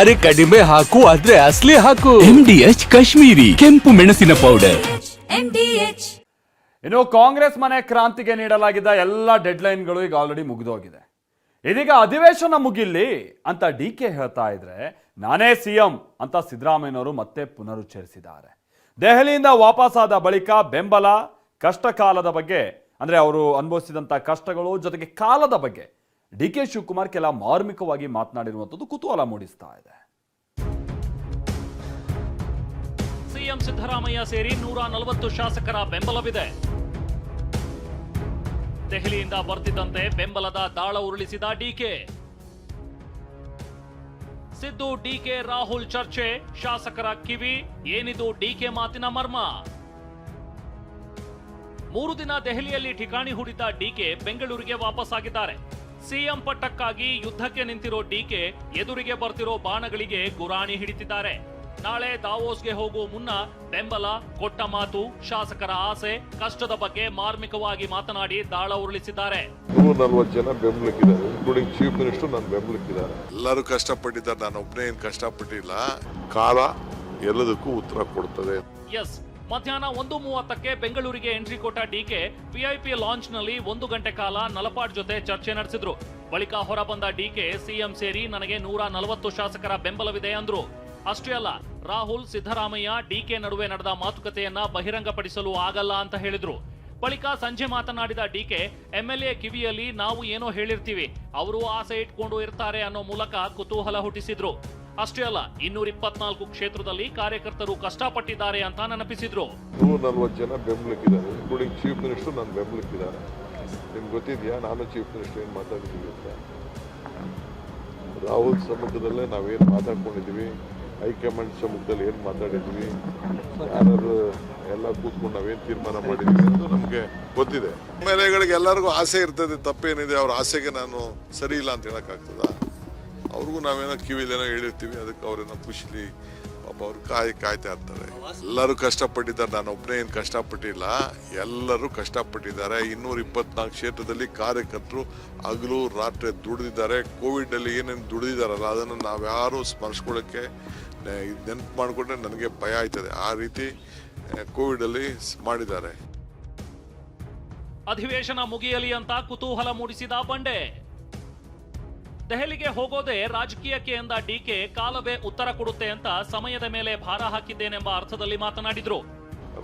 ಅರೆ ಕಡಿಮೆ ಹಾಕು ಆದ್ರೆ ಅಸ್ಲಿ ಹಾಕು. ಎಂ ಡಿ ಎಚ್ ಕಾಶ್ಮೀರಿ ಕೆಂಪು ಮೆಣಸಿನ ಪೌಡರ್ ಇನ್ನು ಕಾಂಗ್ರೆಸ್ ಮನೆ ಕ್ರಾಂತಿಗೆ ನೀಡಲಾಗಿದ್ದ ಎಲ್ಲ ಡೆಡ್ಲೈನ್ಗಳು ಈಗ ಆಲ್ರೆಡಿ ಮುಗಿದೋಗಿದೆ. ಇದೀಗ ಅಧಿವೇಶನ ಮುಗಿಲಿ ಅಂತ ಡಿ ಕೆ ಹೇಳ್ತಾ ಇದ್ರೆ ನಾನೇ ಸಿಎಂ ಅಂತ ಸಿದ್ದರಾಮಯ್ಯನವರು ಮತ್ತೆ ಪುನರುಚ್ಚರಿಸಿದ್ದಾರೆ. ದೆಹಲಿಯಿಂದ ವಾಪಸ್ಸಾದ ಬಳಿಕ ಬೆಂಬಲ ಕಷ್ಟ ಕಾಲದ ಬಗ್ಗೆ ಅಂದರೆ ಅವರು ಅನುಭವಿಸಿದಂಥ ಕಷ್ಟಗಳು ಜೊತೆಗೆ ಕಾಲದ ಬಗ್ಗೆ ಡಿ ಕೆ ಶಿವಕುಮಾರ್ ಕೆಲ ಮಾರ್ಮಿಕವಾಗಿ ಮಾತನಾಡಿರುವಂಥದ್ದು ಕುತೂಹಲ ಮೂಡಿಸ್ತಾ ಇದೆ. ಸಿಎಂ ಸಿದ್ದರಾಮಯ್ಯ ಸೇರಿ ನೂರ ನಲವತ್ತು ಶಾಸಕರ ಬೆಂಬಲವಿದೆ. ದೆಹಲಿಯಿಂದ ಬರ್ತಿದ್ದಂತೆ ಬೆಂಬಲದ ದಾಳ ಉರುಳಿಸಿದ D K Siddu D K Rahul ಚರ್ಚೆ, ಶಾಸಕರ ಕಿವಿ, ಏನಿದು ಡಿಕೆ ಮಾತಿನ ಮರ್ಮ? ಮೂರು ದಿನ ದೆಹಲಿಯಲ್ಲಿ ಠಿಕಾಣಿ ಹೂಡಿದ್ದ ಡಿಕೆ ಬೆಂಗಳೂರಿಗೆ ವಾಪಸ್ಸಾಗಿದ್ದಾರೆ. ಸಿಎಂ ಪಟ್ಟಕ್ಕಾಗಿ ಯುದ್ಧಕ್ಕೆ ನಿಂತಿರೋ ಡಿಕೆ ಎದುರಿಗೆ ಬರ್ತಿರೋ ಬಾಣಗಳಿಗೆ ಗುರಾಣಿ ಹಿಡಿತಿದ್ದಾರೆ. ನಾಳೆ ದಾವೋಸ್ಗೆ ಹೋಗುವ ಮುನ್ನ ಬೆಂಬಲ ಕೊಟ್ಟ ಮಾತು ಶಾಸಕರ ಆಸೆ ಕಷ್ಟದ ಬಗ್ಗೆ ಮಾರ್ಮಿಕವಾಗಿ ಮಾತನಾಡಿ ದಾಳ ಉರುಳಿಸಿದ್ದಾರೆ. ನೂರ ನಲ್ವತ್ತು ಜನ ಬೆಂಬಲಕ್ಕಿದ್ದಾರೆ. ಇನ್ಕ್ಲೂಡಿಂಗ್ ಚೀಫ್ ಮಿನಿಸ್ಟರ್ ನನ್ನ ಬೆಂಬಲಕ್ಕಿದ್ದಾರೆ. ಎಲ್ಲರೂ ಕಷ್ಟಪಟ್ಟಿದ್ದಾರೆ. ನಾನು ಒಬ್ಬನೇ ಏನು ಕಷ್ಟಪಟ್ಟಿಲ್ಲ. ಕಾಲ ಎಲ್ಲದಕ್ಕೂ ಉತ್ತರ ಕೊಡ್ತದೆ. ಎಸ್ ಮಧ್ಯಾಹ್ನ ಒಂದು ಮೂವತ್ತಕ್ಕೆ ಬೆಂಗಳೂರಿಗೆ ಎಂಟ್ರಿ ಕೊಟ್ಟ ಡಿಕೆ, ಪಿಐಪಿ ಲಾಂಚ್ನಲ್ಲಿ ಒಂದು ಗಂಟೆ ಕಾಲ ನಲಪಾಡ್ ಜೊತೆ ಚರ್ಚೆ ನಡೆಸಿದ್ರು. ಬಳಿಕ ಹೊರಬಂದ ಡಿಕೆ, ಸಿಎಂ ಸೇರಿ ನನಗೆ ನೂರ ನಲವತ್ತು ಶಾಸಕರ ಬೆಂಬಲವಿದೆ ಅಂದ್ರು. ಅಷ್ಟೇ ಅಲ್ಲ, ರಾಹುಲ್, ಸಿದ್ದರಾಮಯ್ಯ ಡಿಕೆ ನಡುವೆ ನಡೆದ ಮಾತುಕತೆಯನ್ನ ಬಹಿರಂಗಪಡಿಸಲು ಆಗಲ್ಲ ಅಂತ ಹೇಳಿದ್ರು. ಬಳಿಕ ಸಂಜೆ ಮಾತನಾಡಿದ ಡಿಕೆ, ಎಂಎಲ್ಎ ಕಿವಿಯಲ್ಲಿ ನಾವು ಏನೋ ಹೇಳಿರ್ತೀವಿ. ಅವರು ಆಸೆ ಇಟ್ಕೊಂಡು ಇರ್ತಾರೆ ಅನ್ನೋ ಮೂಲಕ ಕುತೂಹಲ ಹುಟ್ಟಿಸಿದ್ರು. ಅಷ್ಟೇ ಅಲ್ಲ ಇನ್ನೂರ ಇಪ್ಪತ್ನಾಲ್ಕು ಕ್ಷೇತ್ರದಲ್ಲಿ ಕಾರ್ಯಕರ್ತರು ಕಷ್ಟಪಟ್ಟಿದ್ದಾರೆ ಅಂತ ನೆನಪಿಸಿದ್ರು. ನೂರ ನಲ್ವತ್ತು ಜನ ಬೆಂಬಲಕ್ಕಿದ್ದಾರೆ. ಇನ್ಕ್ಲೂಡಿಂಗ್ ಚೀಫ್ ಮಿನಿಸ್ಟರ್ ನನ್ನ ಬೆಂಬಲಕ್ಕಿದ್ದಾರೆ. ನಿಮ್ಗೆ ಗೊತ್ತಿದೆಯಾ? ನಾನು ಚೀಫ್ ಮಿನಿಸ್ಟರ್ ಏನು ಮಾತಾಡಿದ್ದೀವಿ ಅಂತ. ರಾಹುಲ್ ಸಮ್ಮುಖದಲ್ಲೇ ನಾವೇನು ಮಾತಾಡ್ಕೊಂಡಿದ್ದೀವಿ ಹೈಕಮಾಂಡ್ ಸಮ್ಮುಖದಲ್ಲಿ ಏನು ಮಾತಾಡಿದ್ವಿ? ಯಾರು ಎಲ್ಲ ಕೂತ್ಕೊಂಡು ನಾವೇನು ತೀರ್ಮಾನ ಮಾಡಿದ್ವಿ ಅಂತ ನಮಗೆ ಗೊತ್ತಿದೆ. ಎಲ್ಲರಿಗೂ ಆಸೆ ಇರ್ತದೆ, ತಪ್ಪೇನಿದೆ, ಅವ್ರ ಆಸೆಗೆ ನಾನು ಸರಿ ಇಲ್ಲ ಅಂತ ಹೇಳಕ್ಕಾಗ್ತದ? ಅವ್ರಿಗೂ ನಾವೇನೋ ಕಿವಿಲೇನೋ ಹೇಳಿರ್ತೀವಿ, ಅದಕ್ಕೆ ಅವ್ರೇನೋ ಖುಷಿಲಿ ಪಾಪ ಅವ್ರು ಕಾಯಿ, ಕಾಯ್ತಾ ಇರ್ತಾರೆ. ಎಲ್ಲರೂ ಕಷ್ಟಪಟ್ಟಿದ್ದಾರೆ, ನಾನು ಒಬ್ಬನೇ ಏನು ಕಷ್ಟಪಟ್ಟಿಲ್ಲ. ಎಲ್ಲರೂ ಕಷ್ಟಪಟ್ಟಿದ್ದಾರೆ. ಇನ್ನೂರ ಇಪ್ಪತ್ನಾಲ್ಕು ಕ್ಷೇತ್ರದಲ್ಲಿ ಕಾರ್ಯಕರ್ತರು ಹಗಲು ರಾತ್ರಿ ದುಡಿದಿದ್ದಾರೆ. ಕೋವಿಡಲ್ಲಿ ಏನೇನು ದುಡಿದಿದ್ದಾರಲ್ಲ, ಅದನ್ನು ನಾವ್ಯಾರೂ ಸ್ಮರಿಸ್ಕೊಳ್ಳೋಕ್ಕೆ ನೆನಪು ಮಾಡಿಕೊಂಡ್ರೆ ನನಗೆ ಭಯ ಆಯ್ತದೆ. ಆ ರೀತಿ ಕೋವಿಡಲ್ಲಿ ಮಾಡಿದ್ದಾರೆ. ಅಧಿವೇಶನ ಮುಗಿಯಲಿ ಅಂತ ಕುತೂಹಲ ಮೂಡಿಸಿದ ಬಂಡೆ. ದೆಹಲಿಗೆ ಹೋಗೋದೇ ರಾಜಕೀಯಕ್ಕೆ ಎಂದ ಡಿಕೆ, ಕಾಲವೇ ಉತ್ತರ ಕೊಡುತ್ತೆ ಅಂತ ಸಮಯದ ಮೇಲೆ ಭಾರ ಹಾಕಿದ್ದೇನೆಂಬ ಅರ್ಥದಲ್ಲಿ ಮಾತನಾಡಿದ್ರು.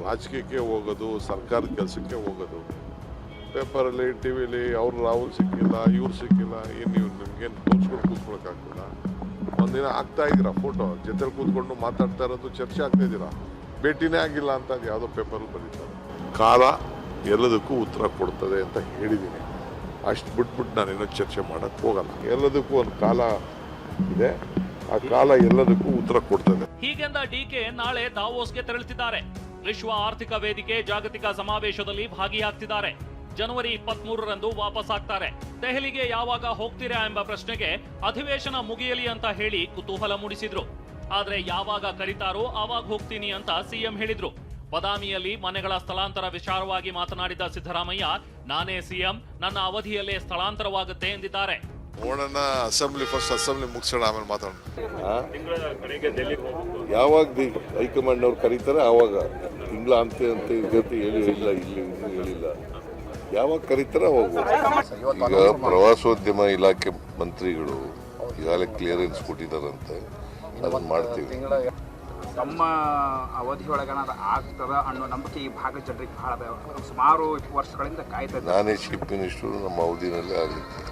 ರಾಜಕೀಯಕ್ಕೆ ಹೋಗೋದು, ಸರ್ಕಾರದ ಕೆಲಸಕ್ಕೆ ಹೋಗೋದು. ಪೇಪರಲ್ಲಿ, ಟಿವಿಲಿ ಅವ್ರು ರಾಹುಲ್ ಸಿಕ್ಕಿಲ್ಲ, ಇವ್ರು ಸಿಕ್ಕಿಲ್ಲ, ಏನು ಇವ್ರು ನಿಮ್ಗೇನು ತೋರಿಸ್ಕೊಂಡು ಒಂದಿನ ಆಗ್ತಾ ಇದ್ದೀರಾ ಫೋಟೋ ಜೊತೆಲಿ ಕೂತ್ಕೊಂಡು ಮಾತಾಡ್ತಾ ಇರೋದು, ಚರ್ಚೆ ಆಗ್ತಾ ಇದ್ದೀರಾ? ಭೇಟಿನೇ ಆಗಿಲ್ಲ ಅಂತ ಯಾವುದೋ ಪೇಪರ್ ಬರೀತಾರೆ ಕಾಲ ಎಲ್ಲದಕ್ಕೂ ಉತ್ತರ ಕೊಡ್ತದೆ ಅಂತ ಹೇಳಿದ್ದೀನಿ. ಅಷ್ಟು ಬಿಟ್ಬಿಟ್ಟು ನಾನೇನೋ ಚರ್ಚೆ ಮಾಡಕ್ಕೆ ಹೋಗಲ್ಲ. ಎಲ್ಲದಕ್ಕೂ ಒಂದು ಕಾಲ ಇದೆ. ಆ ಕಾಲ ಎಲ್ಲದಕ್ಕೂ ಉತ್ತರ ಕೊಡ್ತದೆ. ಹೀಗೆಂದ ಡಿಕೆ ನಾಳೆ ದಾವೋಸ್ಗೆ ತೆರಳುತ್ತಿದ್ದಾರೆ. ವಿಶ್ವ ಆರ್ಥಿಕ ವೇದಿಕೆ ಜಾಗತಿಕ ಸಮಾವೇಶದಲ್ಲಿ ಭಾಗಿಯಾಗ್ತಿದ್ದಾರೆ. ಜನವರಿ ಇಪ್ಪತ್ತ್ ಮೂರರಂದು ವಾಪಸ್ ಆಗ್ತಾರೆ. ದೆಹಲಿಗೆ ಯಾವಾಗ ಹೋಗ್ತೀರಾ ಎಂಬ ಪ್ರಶ್ನೆಗೆ ಅಧಿವೇಶನ ಮುಗಿಯಲಿ ಅಂತ ಹೇಳಿ ಕುತೂಹಲ ಮೂಡಿಸಿದ್ರು. ಆದ್ರೆ ಯಾವಾಗ ಕರೀತಾರೋ ಆವಾಗ ಹೋಗ್ತೀನಿ ಅಂತ ಸಿಎಂ ಹೇಳಿದ್ರು. ಬದಾಮಿಯಲ್ಲಿ ಮನೆಗಳ ಸ್ಥಳಾಂತರ ವಿಚಾರವಾಗಿ ಮಾತನಾಡಿದ ಸಿದ್ದರಾಮಯ್ಯ ನಾನೇ ಸಿಎಂ ನನ್ನ ಅವಧಿಯಲ್ಲೇ ಸ್ಥಳಾಂತರವಾಗುತ್ತೆ ಎಂದಿದ್ದಾರೆ. ನೋಡೋಣ ಅಸೆಂಬ್ಲಿ ಫಸ್ಟ್ ಅಸೆಂಬ್ಲಿ ಮುಗಿಸೋಣ ಆಮೇಲೆ ಮಾತಾಡೋಣ. ಯಾವಾಗ ದಿ- ಹೈಕಮಾಂಡ್ ಅವ್ರು ಕರೀತಾರೆ ಆವಾಗ ತಿಂಗಳ ಅಂತ ಅಂತ ಜೊತೆ ಹೇಳಿಲ್ಲ ಇಲ್ಲಿ ಹೇಳಿಲ್ಲ. ಯಾವಾಗ ಕರೀತಾರೆ ಅವಾಗ ಈಗ ಪ್ರವಾಸೋದ್ಯಮ ಇಲಾಖೆ ಮಂತ್ರಿಗಳು ಈಗಾಗಲೇ ಕ್ಲಿಯರೆನ್ಸ್ ಕೊಟ್ಟಿದ್ದಾರಂತೆ. ಅದನ್ನ ಮಾಡ್ತೀವಿ. ತಮ್ಮ ಅವಧಿಯೊಳಗ ಆಗ್ತದ ಅನ್ನೋ ನಂಬಿಕೆ ಈ ಭಾಗದ ಜನರಿಗೆ ಬಹಳ. ಸುಮಾರು ವರ್ಷಗಳಿಂದ ಕಾಯ್ತಾ. ನಾನೇ ಚೀಫ್ ಮಿನಿಸ್ಟರ್ ನಮ್ಮ ಅವಧಿನಲ್ಲಿ ಆಗುತ್ತೆ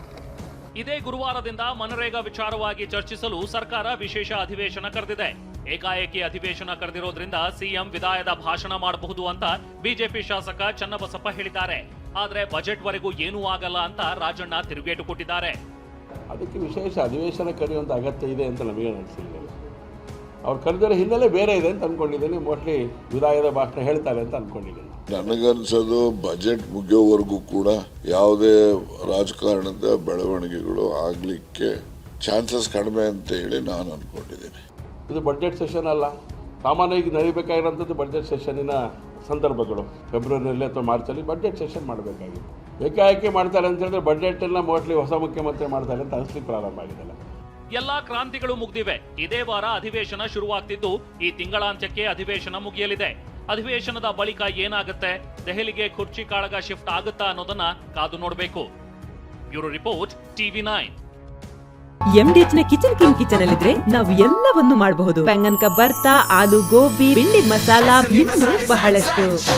ಇದೇ ಗುರುವಾರದಿಂದ ಮನರೇಗಾ ವಿಚಾರವಾಗಿ ಚರ್ಚಿಸಲು ಸರ್ಕಾರ ವಿಶೇಷ ಅಧಿವೇಶನ ಕರೆದಿದೆ. ಏಕಾಏಕಿ ಅಧಿವೇಶನ ಕರೆದಿರೋದ್ರಿಂದ ಸಿಎಂ ವಿದಾಯದ ಭಾಷಣ ಮಾಡಬಹುದು ಅಂತ ಬಿಜೆಪಿ ಶಾಸಕ ಚನ್ನಬಸಪ್ಪ ಹೇಳಿದ್ದಾರೆ. ಆದರೆ ಬಜೆಟ್ ವರೆಗೂ ಏನೂ ಆಗಲ್ಲ ಅಂತ ರಾಜಣ್ಣ ತಿರುಗೇಟು ಕೊಟ್ಟಿದ್ದಾರೆ. ಅದಕ್ಕೆ ವಿಶೇಷ ಅಧಿವೇಶನ ಕರೆಯುವಂತ ಅಗತ್ಯ ಇದೆ ಅಂತ ನಮಗೆ ಅನಿಸಿಲ್ಲ. ಅವ್ರು ಕರೆದಿರೋ ಹಿನ್ನೆಲೆ ಬೇರೆ ಇದೆ ಅಂತ ಅಂದ್ಕೊಂಡಿದ್ದೀನಿ ಮೋಸ್ಟ್ಲಿ ವಿದಾಯದ ಭಾಷಣ ಹೇಳ್ತಾರೆ ಅಂತ ಅಂದ್ಕೊಂಡಿದ್ದೀನಿ ನನಗನ್ಸೋದು ಬಜೆಟ್ ಮುಗಿಯೋವರೆಗೂ ಕೂಡ ಯಾವುದೇ ರಾಜಕಾರಣದ ಬೆಳವಣಿಗೆಗಳು ಆಗಲಿಕ್ಕೆ ಚಾನ್ಸಸ್ ಕಡಿಮೆ ಅಂತ ಹೇಳಿ ನಾನು ಅನ್ಕೊಂಡಿದ್ದೀನಿ. ಇದು ಬಜೆಟ್ ಸೆಷನ್ ಅಲ್ಲ. ಸಾಮಾನ್ಯವಾಗಿ ನಡೀಬೇಕಾಗಿರೋಂಥದ್ದು ಬಜೆಟ್ ಸೆಷನ್ನಿನ ಸಂದರ್ಭಗಳು. ಫೆಬ್ರವರಿಯಲ್ಲಿ ಅಥವಾ ಮಾರ್ಚಲ್ಲಿ ಬಜೆಟ್ ಸೆಷನ್ ಮಾಡಬೇಕಾಗಿತ್ತು ಏಕಾಏಕಿ ಮಾಡ್ತಾರೆ ಅಂತ ಹೇಳಿದ್ರೆ ಬಡ್ಜೆಟನ್ನು ಮೋಸ್ಟ್ಲಿ ಹೊಸ ಮುಖ್ಯಮಂತ್ರಿ ಮಾಡ್ತಾರೆ ಅಂತ ಅನಿಸ್ಲಿಕ್ಕೆ ಪ್ರಾರಂಭ ಆಗಿದೆಲ್ಲ ಎಲ್ಲಾ ಕ್ರಾಂತಿಗಳು ಮುಗ್ದಿವೆ. ಇದೇ ವಾರ ಅಧಿವೇಶನ ಶುರುವಾಗ್ತಿದ್ದು. ಈ ತಿಂಗಳಾಂತ್ಯಕ್ಕೆ ಅಧಿವೇಶನ ಮುಗಿಯಲಿದೆ. ಅಧಿವೇಶನದ ಬಳಿಕ ಏನಾಗುತ್ತೆ? ದೆಹಲಿಗೆ ಕುರ್ಚಿ ಕಾಳಗ ಶಿಫ್ಟ್ ಆಗುತ್ತಾ ಅನ್ನೋದನ್ನ ಕಾದು ನೋಡಬೇಕು. Bureau report TV nine. ಎಂಡಿಎಚ್ನ kitchen king kitchen ಅಲ್ಲಿದ್ರೆ ನಾವು ಎಲ್ಲವನ್ನು ಮಾಡಬಹುದು. ಬೆಂಗನ್ ಭರ್ತ ಆಲೂ ಗೋಬಿ ಬಿಂಡಿ ಮಸಾಲಾ ಇನ್ನೂ ಬಹಳಷ್ಟು.